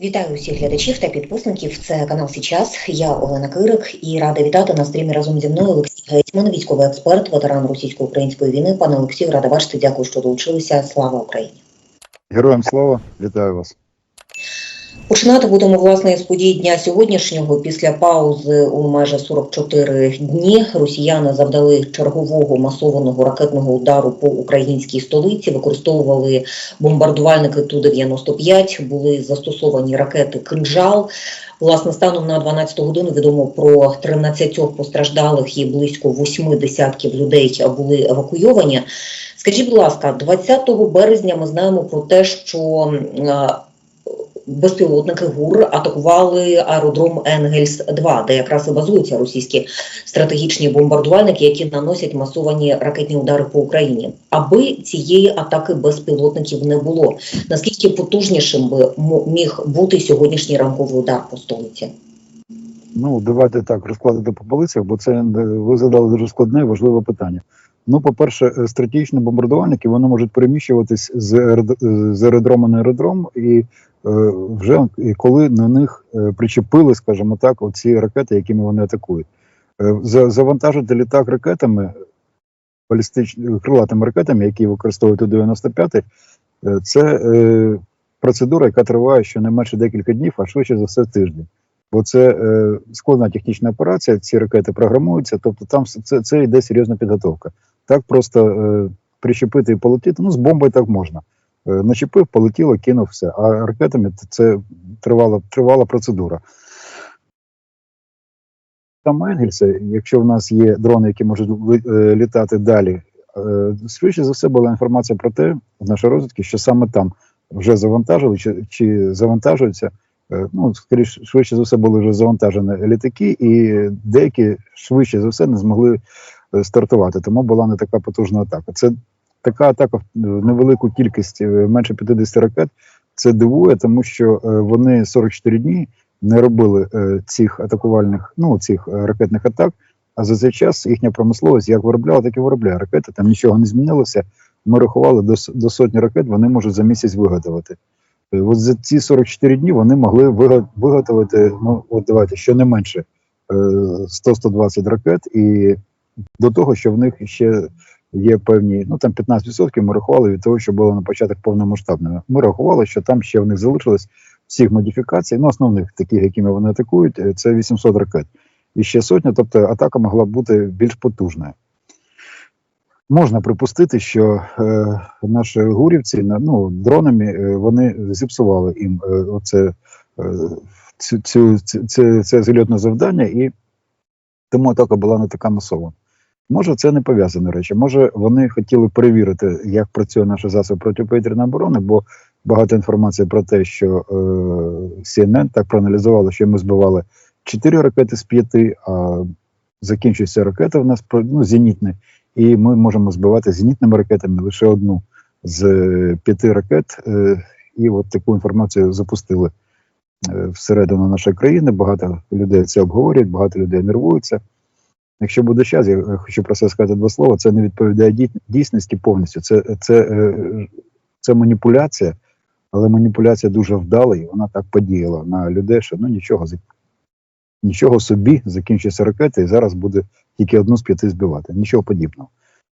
Вітаю усіх глядачів та підписників. Це канал Січас. Я Олена Кирик і рада вітати на стрімі разом зі мною Олексій Гетьман, військовий експерт, ветеран російсько-української війни. Пане Олексію, рада бачити. Дякую, що долучилися. Слава Україні! Героям слава, вітаю вас. Починати будемо власне із подій дня сьогоднішнього. Після паузи у майже 44 дні росіяни завдали чергового масованого ракетного удару по українській столиці. Використовували бомбардувальники Ту-95, були застосовані ракети «Кинжал». Власне, станом на 12 годину відомо про 13 постраждалих і близько 8 десятків людей були евакуйовані. Скажіть, будь ласка, 20 березня ми знаємо про те, що безпілотники ГУР атакували аеродром Енгельс 2 де якраз і базуються російські стратегічні бомбардувальники, які наносять масовані ракетні удари по Україні. Аби цієї атаки безпілотників не було, наскільки потужнішим би міг бути сьогоднішній ранковий удар по столиці? Ну, давайте так розкладати по полицях, бо це е, ви задали дуже складне і важливе питання. Ну, по-перше, е, стратегічні бомбардувальники вони можуть переміщуватись з, е, з аеродрому на аеродром, і е, вже коли на них е, причепили, скажімо так, оці ракети, якими вони атакують. Завантажити літак ракетами, балістичними крилатими ракетами, які використовують у 95 е, це е, процедура, яка триває щонайменше декілька днів, а швидше за все тиждень. Бо це е, складна технічна операція, ці ракети програмуються, тобто там це, це йде серйозна підготовка. Так просто е, причепити і полетіти, ну з бомбою так можна. Е, начепив, полетіло, кинув все. А ракетами це тривала, тривала процедура. Там Енгельса, якщо в нас є дрони, які можуть е, літати далі, е, швидше за все була інформація про те, в нашій розвідки, що саме там вже завантажили чи, чи завантажуються. Е, Ну, скоріше, швидше за все були вже завантажені літаки, і деякі швидше за все не змогли стартувати. Тому була не така потужна атака. Це така атака в невелику кількість, е, менше 50 ракет. Це дивує, тому що е, вони 44 дні не робили е, цих атакувальних, ну цих ракетних атак. А за цей час їхня промисловість як виробляла, так і виробляє ракети. Там нічого не змінилося. Ми рахували до, до сотні ракет, вони можуть за місяць виготовити. От за ці 44 дні вони могли виго- виготовити, ну от давайте щонайменше е, 100-120 ракет, і до того, що в них ще є певні, ну там 15% ми рахували від того, що було на початок повномасштабного. Ми рахували, що там ще в них залишилось всіх модифікацій, ну основних таких, якими вони атакують, е, це 800 ракет. І ще сотня, тобто атака могла бути більш потужною. Можна припустити, що е, наші гурівці ну, дронами е, вони зіпсували їм е, оце, е, цю, цю, це, це зальотне завдання, і тому атака була не така масова. Може, це не пов'язані речі. Може, вони хотіли перевірити, як працює наша засоб протиповітряної оборони, бо багато інформації про те, що е, CNN так проаналізувало, що ми збивали 4 ракети з 5, а закінчується ракета в нас ну, зенітні, і ми можемо збивати зенітними ракетами лише одну з е, п'яти ракет. Е, і от таку інформацію запустили е, всередину нашої країни. Багато людей це обговорюють, багато людей нервуються. Якщо буде час, я е, хочу про це сказати два слова. Це не відповідає дій- дійсності повністю. Це, це, е, це маніпуляція, але маніпуляція дуже вдала, і вона так подіяла на людей, що ну нічого нічого собі закінчиться ракета, і зараз буде тільки одну з п'яти збивати. Нічого подібного.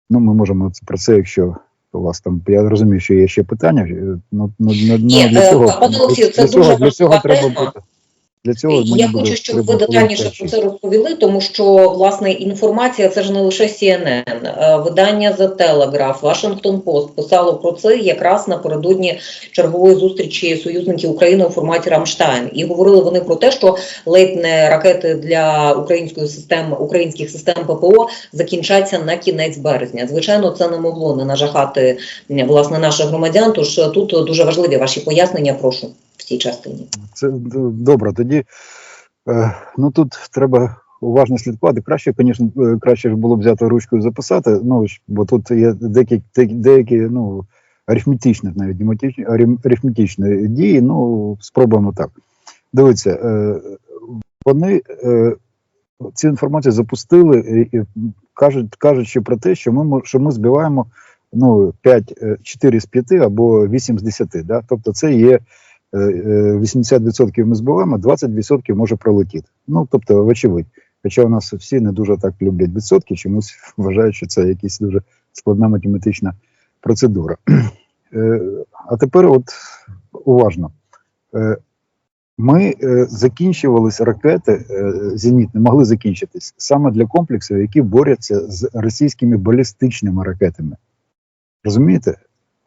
Ну, ми можемо про це, якщо у вас там я розумію, що є ще питання. е, Ну, ну, ну, Ні, для цього, пане Олексію, це для цього, для цього треба бути. Для цього Я буде хочу, щоб ви детальніше про це розповіли, тому що власне інформація це ж не лише CNN. Е, Видання The Telegraph, Washington Post писало про це якраз напередодні чергової зустрічі союзників України у форматі Рамштайн. І говорили вони про те, що ледь не ракети для української системи українських систем ППО закінчаться на кінець березня. Звичайно, це не могло не нажахати власне наших громадян. Тож тут дуже важливі ваші пояснення. Прошу в цій частині. Це добре. Тоді е, ну тут треба уважно слідкувати. Краще, звісно, е, краще було б взяти ручку і записати. Ну бо тут є деякі деякі, ну арифметичні, навіть арифметичні дії. Ну спробуємо так. Дивіться, е, вони цю інформацію запустили і, кажуть, кажучи про те, що ми що ми збиваємо ну 5, 4 з 5 або 8 з 10. Да? Тобто це є 80% ми збиваємо, 20% може пролетіти. Ну, тобто, вочевидь. Хоча у нас всі не дуже так люблять відсотки, чомусь вважають, що це якась дуже складна математична процедура. Е, А тепер, от уважно. Е, Ми е, закінчувалися ракети зенітні, могли закінчитись саме для комплексів, які борються з російськими балістичними ракетами. Розумієте?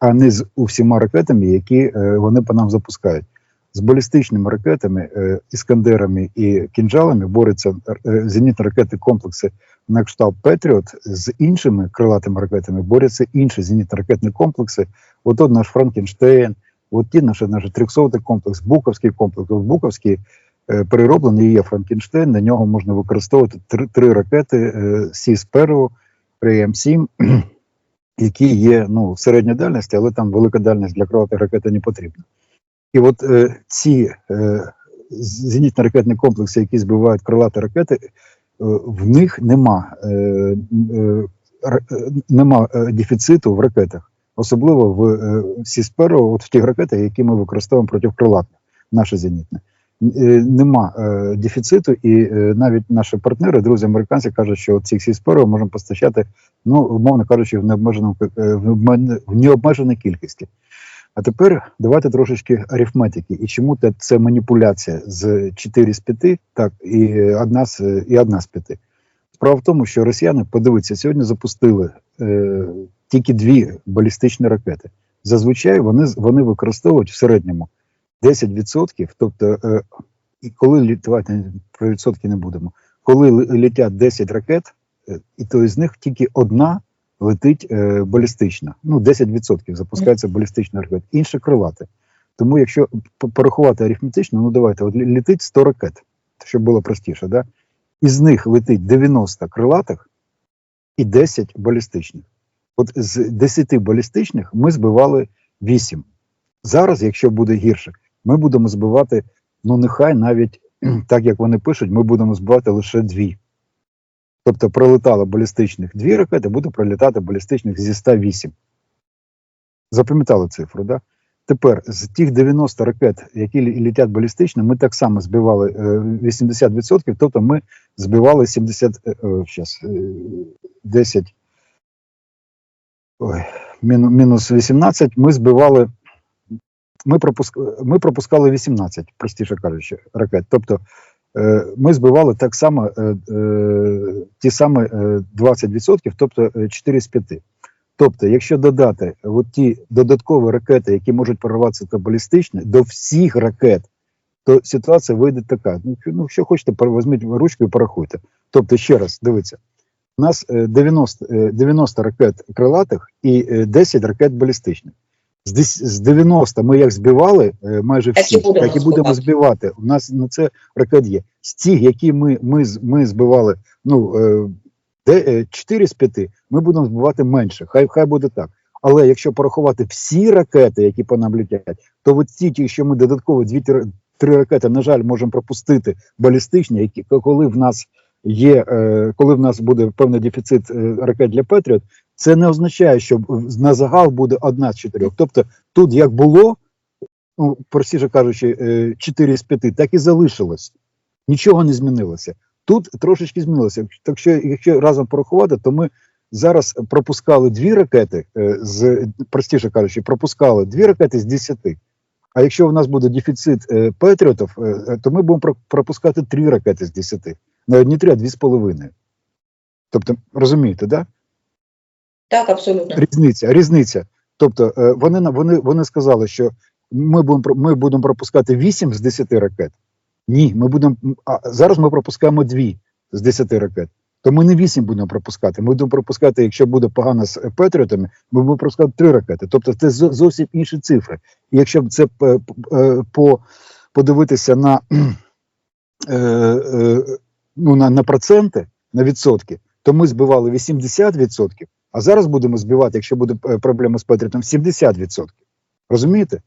А не з усіма ракетами, які е, вони по нам запускають. З балістичними ракетами, е, іскандерами і кінжалами борються е, зенітні ракети комплекси на кшталт Петріот. З іншими крилатими ракетами борються інші зенітні ракетні комплекси. От от наш Франкенштейн, от ті наші, наш 300 комплекс, Буковський комплекс. От Буковський перероблений є Франкенштейн. На нього можна використовувати три, три ракети е, Сі-Сперо, м 7 які є ну, середня дальності, але там велика дальність для крилатих ракет не потрібна. І от е, ці е, зенітно-ракетні комплекси, які збивають крилаті ракети, е, в них нема, е, е, е, нема е, дефіциту в ракетах, особливо в е, Сісперо, от в тих ракетах, які ми використовуємо проти крилатних, наше зенітне. Е, Нема е, дефіциту, і е, навіть наші партнери, друзі американці, кажуть, що цих Сісперо можемо постачати, ну, умовно кажучи, в необмеженому в необмеженій кількості. А тепер давайте трошечки арифметики. І чому це маніпуляція з 4 з 5, так, і одна з, і одна з 5. Справа в тому, що росіяни, подивіться, сьогодні запустили е, тільки дві балістичні ракети. Зазвичай вони, вони використовують в середньому 10%, тобто, е, і коли давайте про відсотки не будемо, коли ли- летять 10 ракет, е, і то із них тільки одна летить е, балістична. Ну, 10% запускається балістична ракета, інше крилати. Тому, якщо порахувати арифметично, ну давайте, от лі- летить 100 ракет, щоб було простіше, да? із них летить 90 крилатих і 10 балістичних. От з 10 балістичних ми збивали 8. Зараз, якщо буде гірше, ми будемо збивати, ну нехай навіть так як вони пишуть, ми будемо збивати лише 2. Тобто пролетало балістичних 2 ракети, буде пролітати балістичних зі 108. Запам'ятали цифру, да? Тепер з тих 90 ракет, які літять балістично, ми так само збивали е, 80%, тобто ми збивали 70, е, е, щас, е, 10, ой, мінус 18, ми збивали, ми, пропуск, ми пропускали 18, простіше кажучи, ракет. Тобто е, ми збивали так само е, е, ті самі е, 20%, тобто е, 4 з 5. Тобто, якщо додати от ті додаткові ракети, які можуть прорватися та балістичні, до всіх ракет, то ситуація вийде така. Ну, що- ну хочете, візьміть ручку і порахуйте. Тобто, ще раз, дивіться, у нас е, 90, е, 90 ракет крилатих і е, 10 ракет балістичних. З, дес- з 90 ми як збивали е, майже Так і всі, так і будемо збивати. У нас на це ракет є. З тих, які ми, ми, ми збивали, ну, е, де, е, 4 з 5, ми будемо збивати менше. Хай, хай буде так. Але якщо порахувати всі ракети, які по нам летять, то от ті, ті, що ми додатково дві три- ракети, на жаль, можемо пропустити балістичні, які коли в нас є, е, коли в нас буде певний дефіцит е, ракет для Петріот, це не означає, що на загал буде одна з чотирьох. Тобто тут як було, ну простіше кажучи, е, 4 з 5, так і залишилось. Нічого не змінилося. Тут трошечки змінилося. Так що, якщо разом порахувати, то ми зараз пропускали дві ракети е, з простіше кажучи, пропускали дві ракети з 10. А якщо у нас буде дефіцит е, патріотів, то ми будемо пропускати три ракети з 10. Навіть не три, а дві з половиною. Тобто, розумієте, да? Так, абсолютно. Різниця, різниця. Тобто, е, вони вони, вони сказали, що ми будемо ми будемо пропускати 8 з 10 ракет. Ні, ми будемо а зараз ми пропускаємо 2 з 10 ракет. То ми не 8 будемо пропускати. Ми будемо пропускати, якщо буде погано з е, Петріотами, ми будемо пропускати 3 ракети. Тобто це зовсім інші цифри. І якщо б це е, по подивитися на, ну, на, на проценти, на відсотки, то ми збивали 80%, а зараз будемо збивати, якщо буде е, проблема з Петріотом, 70%. Розумієте?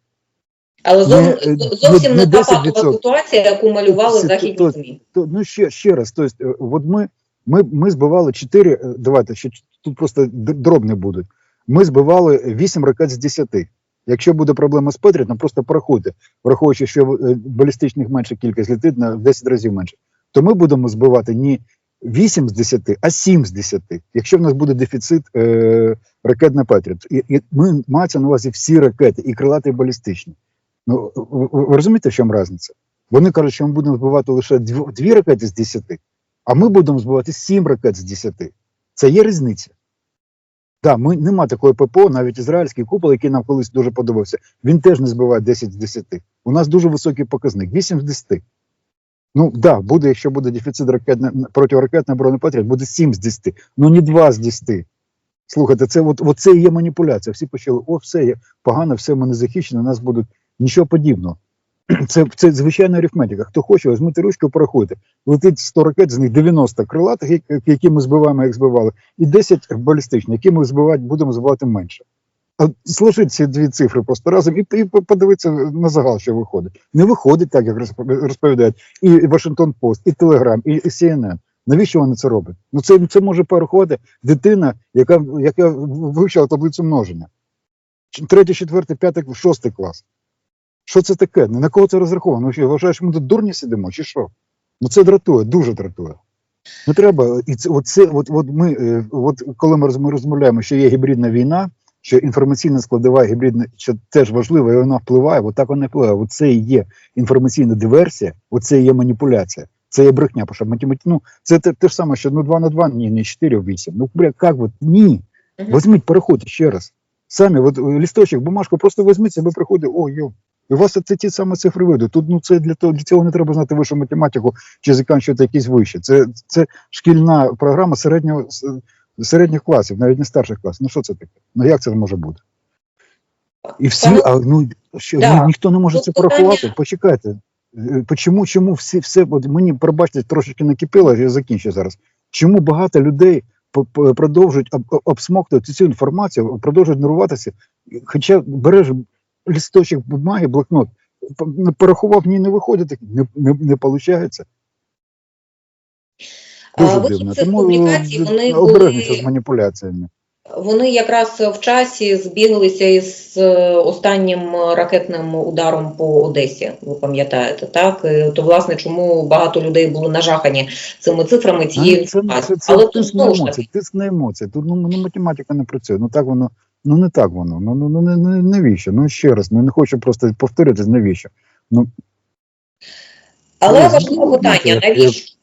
Але зов... Не, е, зовсім не- не, не та патова ситуація, яку малювали Це- західні то- ЗМІ. То, ну ще, ще раз, то есть, е, от ми, ми, ми збивали 4, е, давайте, ще тут просто дробні будуть. Ми збивали 8 ракет з 10. Якщо буде проблема з Петрітом, просто порахуйте, враховуючи, що балістичних менша кількість летить на 10 разів менше, то ми будемо збивати не 8 з 10, а 7 з 10, якщо в нас буде дефіцит е, ракет на Петріт. І, і ми мається на увазі всі ракети, і крилаті, і балістичні. Ну, ви, ви- розумієте, в чому різниця? Вони кажуть, що ми будемо збивати лише дві, дві ракети з 10, а ми будемо збивати 7 ракет з 10. Це є різниця. Так, ми нема такої ППО, навіть ізраїльський купол, який нам колись дуже подобався, він теж не збиває 10 з 10. У нас дуже високий показник 8 з 10. Ну да, буде, якщо буде дефіцит ракетне, протиракетної оборони Патріот, буде 7 з 10, ну не 2 з 10. Слухайте, це от, от це і є маніпуляція. Всі почали, о, все є погано, все ми не захищено, нас будуть нічого подібного. Це, це звичайна арифметика. Хто хоче, візьмите ручку, порахуйте. Летить 100 ракет, з них 90 крилатих, які ми збиваємо, як збивали, і 10 балістичних, які ми збивати будемо збивати менше. Сложіть ці дві цифри просто разом і, і подивитися на загал, що виходить. Не виходить так, як розпо- розповідають і Вашингтон Пост, і Телеграм, і, CNN. Навіщо вони це роблять? Ну це, це може порахувати дитина, яка, яка вивчила таблицю множення. Третій, четвертий, п'ятий, шостий клас. Що це таке? Ну, На кого це розраховано? Ну, що, вважаєш, ми тут дурні сидимо, чи що? Ну це дратує, дуже дратує. Не треба. І це, от це, от, от ми, е, от коли ми розмовляємо, що є гібридна війна, що інформаційна складова гібридна, що теж важливо, і вона впливає, от так вона впливає. Оце і є інформаційна диверсія, оце і є маніпуляція. Це є брехня, бо що математи... ну, це те, те ж саме, що ну 2 на 2, ні, не 4 в 8. Ну, бля, як от, ні. Візьміть, порахуйте ще раз. Самі, от е, лісточок, бумажку, просто візьміть себе, приходить, о, йо. І у вас це ті самі цифри вийдуть. Тут ну це для того для цього не треба знати вищу математику чи закінчувати якісь вищі. Це, це шкільна програма середнього середніх класів, навіть не старших класів. Ну що це таке? Ну як це може бути? І всі, а ну що Да. ні- ніхто не може Тут це порахувати. Почекайте. Е, Почому, чому всі все мені пробачте, трошечки накипіло, я закінчу зараз. Чому багато людей продовжують об- об- обсмоктувати цю інформацію, продовжують нервуватися, хоча береш листочок бумаги, блокнот, порахував, ні, не виходить, не, не, не виходить. Дуже дивно. цих Тому публікацій, вони обережніше були- з маніпуляціями. Вони якраз в часі збіглися із е, останнім ракетним ударом по Одесі. Ви пам'ятаєте, так І то власне чому багато людей були нажахані цими цифрами цієї Ну, це, це, це, Але тиск тут на емоції, тиск на емоції. Тут ну, ну, математика не працює. Ну так воно, ну не так воно. Ну, ну, ну не, не, навіщо? Ну ще раз, ну не хочу просто повторювати, навіщо. Ну, Але Ну, важливе ну, питання: навіщо?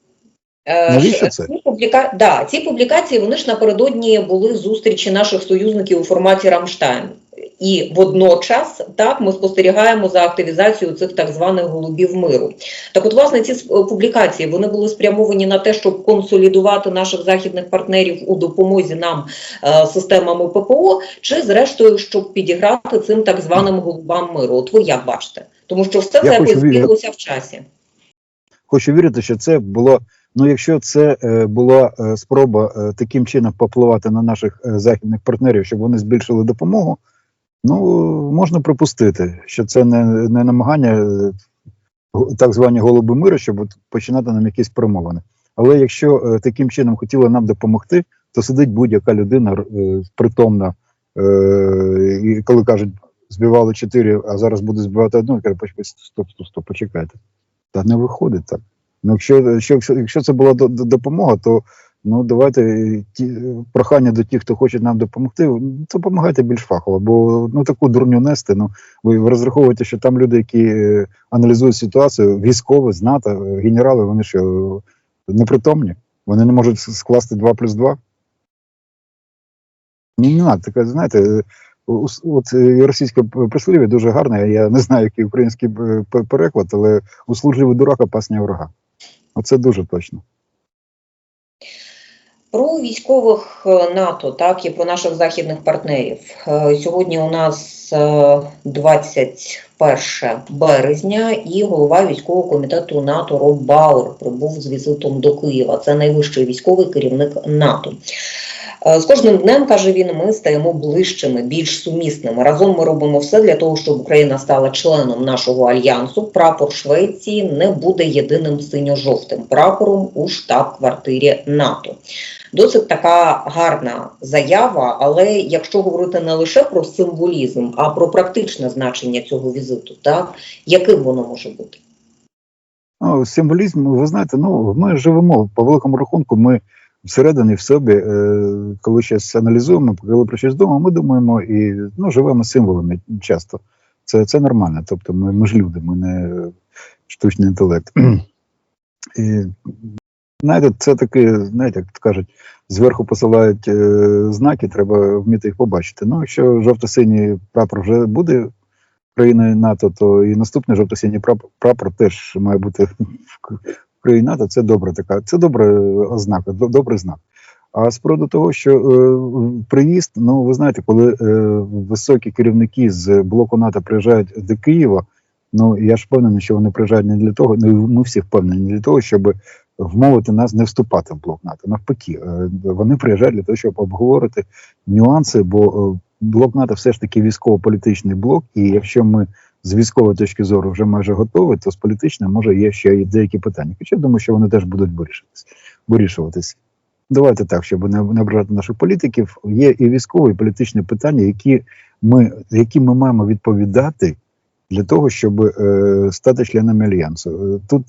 Е, Навіщо це? Ці, публіка... да, ці публікації вони ж напередодні були зустрічі наших союзників у форматі Рамштайн. І водночас так ми спостерігаємо за активізацією цих так званих голубів миру. Так, от, власне, ці публікації вони були спрямовані на те, щоб консолідувати наших західних партнерів у допомозі нам е, системами ППО, чи зрештою, щоб підіграти цим так званим голубам миру. От ви як бачите? Тому що все Я це збіглося в часі. хочу вірити, що це було. Ну, якщо це е, була е, спроба е, таким чином попливати на наших західних партнерів, щоб вони збільшили допомогу, ну можна припустити, що це не, не намагання так звані голуби миру, щоб починати нам якісь перемовини. Але якщо таким чином хотіли нам допомогти, то сидить будь-яка людина притомна, і коли кажуть, збивали чотири, а зараз буде збивати одну, я кажу, стоп, стоп, стоп, почекайте. Та не виходить так. Ну, якщо, якщо, якщо, це була до, до- допомога, то ну давайте е, ті, прохання до тих, хто хоче нам допомогти, ну, допомагайте більш фахово, бо ну таку дурню нести. Ну ви, розраховуєте, що там люди, які е, аналізують ситуацію, військові, з НАТО, е, генерали, вони що е, непритомні? Вони не можуть скласти 2 плюс 2? Ні, не надо, таке, знаєте, е, от е, російське прислів'я дуже гарне, я не знаю, який український е, переклад, але услужливий дурак, опасня врага. Оце дуже точно. Про військових е, НАТО, так і про наших західних партнерів. Е, Сьогодні у нас е, 21 березня, і голова військового комітету НАТО Роб Бауер прибув з візитом до Києва. Це найвищий військовий керівник НАТО. Е, З кожним днем каже він, ми стаємо ближчими, більш сумісними. Разом ми робимо все для того, щоб Україна стала членом нашого альянсу. Прапор Швеції не буде єдиним синьо-жовтим прапором у штаб-квартирі НАТО. Досить така гарна заява, але якщо говорити не лише про символізм, а про практичне значення цього візиту, так яким воно може бути? Ну, символізм, ви знаєте, ну ми живемо по великому рахунку. Ми всередині в собі, е, коли щось аналізуємо, коли про щось думаємо, ми думаємо і ну, живемо символами часто. Це, це нормально. Тобто ми, ми ж люди, ми не штучний інтелект. І, знаєте, це таке, знаєте, як кажуть, зверху посилають е, знаки, треба вміти їх побачити. Ну, якщо жовто-синій прапор вже буде країною НАТО, то і наступний жовто-синій прапор, прапор теж має бути в НАТО. Це добра така, це добра ознака, до- добрий знак. А з приводу того, що е, приїзд, ну ви знаєте, коли е, високі керівники з блоку НАТО приїжджають до Києва, ну я ж впевнений, що вони приїжджають не для того, ну ми всі впевнені, не для того, щоб вмовити нас не вступати в блок НАТО. Навпаки, е, вони приїжджають для того, щоб обговорити нюанси, бо е, блок НАТО все ж таки військово-політичний блок, і якщо ми з військової точки зору вже майже готові, то з політичної може є ще й деякі питання. Хоча я думаю, що вони теж будуть вирішуватись. вирішуватись. Давайте так, щоб не, ображати наших політиків. Є і військові, і політичні питання, які ми, які ми маємо відповідати для того, щоб е, стати членами альянсу. Е, Тут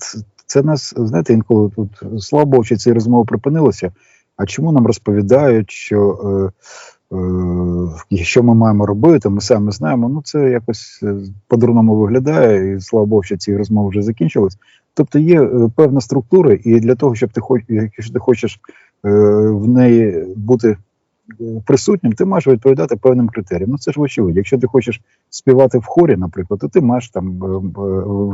це нас, знаєте, інколи тут Богу, що ці розмови припинилися. А чому нам розповідають, що е, е, що ми маємо робити, ми самі знаємо. Ну це якось е, по-дурному виглядає, і слава Богу, що ці розмови вже закінчились. Тобто є е, певна структура, і для того, щоб ти хоч, якщо ти хочеш в неї бути присутнім, ти маєш відповідати певним критеріям. Ну це ж очевидно. Якщо ти хочеш співати в хорі, наприклад, то ти маєш там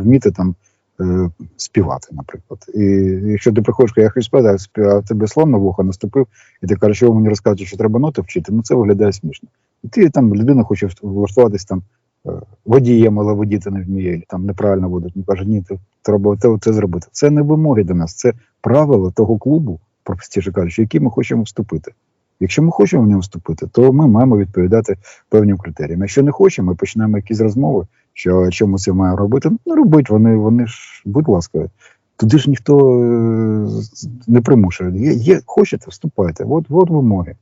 вміти там. Е, Співати, наприклад, і якщо ти приходиш, я хочу співати, а тебе слон на вухо наступив, і ти кажеш, що мені розказуєте, що треба ноти вчити, ну це виглядає смішно. І ти там людина хоче влаштуватись там е, водієм, але водіти не вміє, і там неправильно водить. Він каже, ні, ти треба це, це зробити. Це не вимоги до нас, це правила того клубу, простіше кажучи, в ми хочемо вступити. Якщо ми хочемо в нього вступити, то ми маємо відповідати певним критеріям. Якщо не хочемо, ми почнемо якісь розмови, що що ми це маємо робити. Ну робить вони, вони ж, будь ласка, туди ж ніхто е, не примушує. Є, є хочете, вступайте. От, от вимоги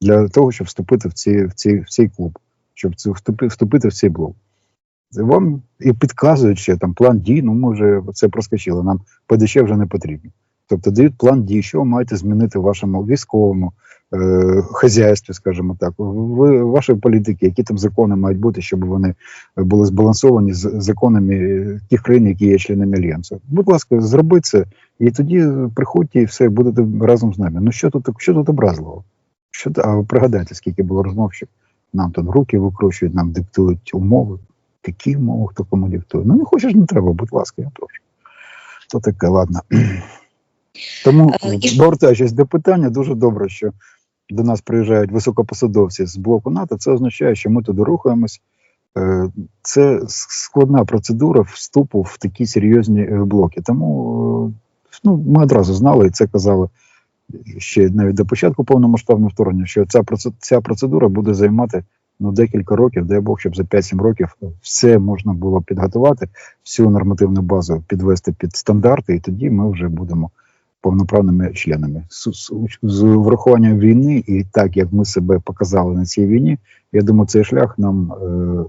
для того, щоб вступити в ці, в ці, в цей клуб, щоб вступи, вступити в цей блок. Вам і підказують ще там план дій, ну ми вже це проскочили. Нам ПДЧ вже не потрібно. Тобто дають план дій, що ви маєте змінити вашому військовому хазяйстві, скажімо так, в вашої політики, які там закони мають бути, щоб вони були збалансовані з законами е, тих країн, які є членами альянсу. Будь ласка, зробіть це, і тоді приходьте і все будете разом з нами. Ну що тут що тут образливо? Що а ви пригадайте, скільки було розмов, що нам тут руки викручують, нам диктують умови. Які умови, хто кому диктує? Ну не хочеш, не треба, будь ласка, я прошу. То таке, ладно. Тому, Е, повертаючись до питання, дуже добре, що до нас приїжджають високопосадовці з блоку НАТО. Це означає, що ми туди рухаємось. Е, Це складна процедура вступу в такі серйозні е, блоки. Тому е, ну, ми одразу знали і це казали ще навіть до початку повномасштабного вторгнення, що ця ця процедура буде займати ну, декілька років, дай Бог, щоб за 5-7 років все можна було підготувати, всю нормативну базу підвести під стандарти, і тоді ми вже будемо повноправними членами. З, з, з врахуванням війни і так, як ми себе показали на цій війні, я думаю, цей шлях нам е,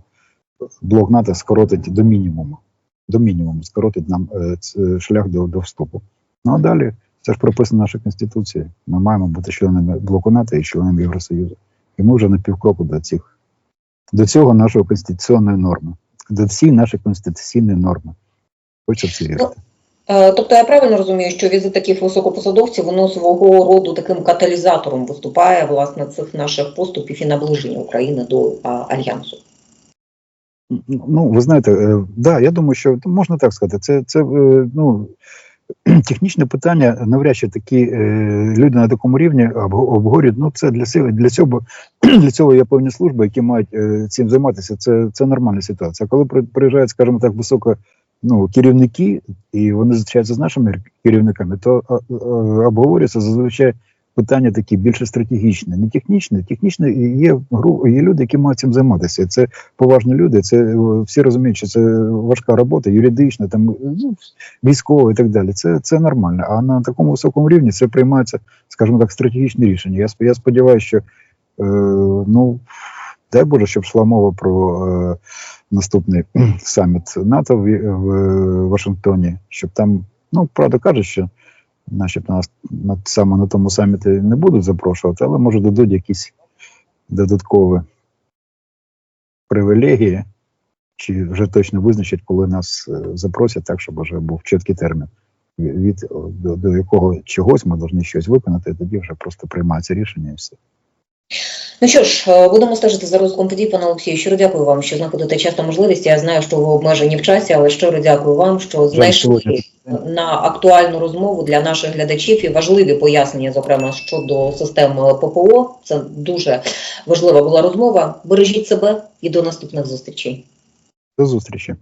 блок НАТО скоротить до мінімуму. До мінімуму скоротить нам е, ц- шлях до, до вступу. Ну а далі це ж прописано в нашій конституції. Ми маємо бути членами блоку НАТО і членами Євросоюзу. І ми вже на півкроку до цих до цього нашої конституційної норми, до цієї нашої конституційної норми. Хочу це вірити. Е, Тобто я правильно розумію, що візит таких високопосадовців воно свого роду таким каталізатором виступає власне цих наших поступів і наближення України до альянсу. Ну, ви знаєте, е, да, я думаю, що можна так сказати. Це, це е, ну, технічне питання, навряд чи такі люди на такому рівні обговорюють. Ну, це для для цього, для цього є певні служби, які мають цим займатися. Це, це нормальна ситуація. Коли приїжджають, скажімо так, високо ну, керівники, і вони зустрічаються з нашими керівниками, то обговорюється зазвичай питання такі більше стратегічні, не технічні. Технічно є гру, є люди, які мають цим займатися. Це поважні люди. Це е, всі розуміють, що це важка робота, юридична, там ну, військова і так далі. Це, це нормально. А на такому високому рівні це приймається, скажімо так, стратегічні рішення. Я, я сподіваюся, що е, ну дай Боже, щоб йшла мова про е, наступний саміт НАТО в, в Вашингтоні, щоб там, ну правда кажуть, що начебто нас на саме на тому саміті не будуть запрошувати, але може дадуть якісь додаткові привілегії, чи вже точно визначать, коли нас е, запросять, так щоб вже був чіткий термін, від до, до якого чогось ми повинні щось виконати, і тоді вже просто приймається рішення і все. Ну що ж, е, будемо стежити за розвитком подій, пане Олексію. Щиро дякую вам, що знаходите часто можливість. Я знаю, що ви обмежені в часі, але щиро дякую вам, що знайшли на актуальну розмову для наших глядачів і важливі пояснення, зокрема щодо системи ППО. Це дуже важлива була розмова. Бережіть себе і до наступних зустрічей. До зустрічі.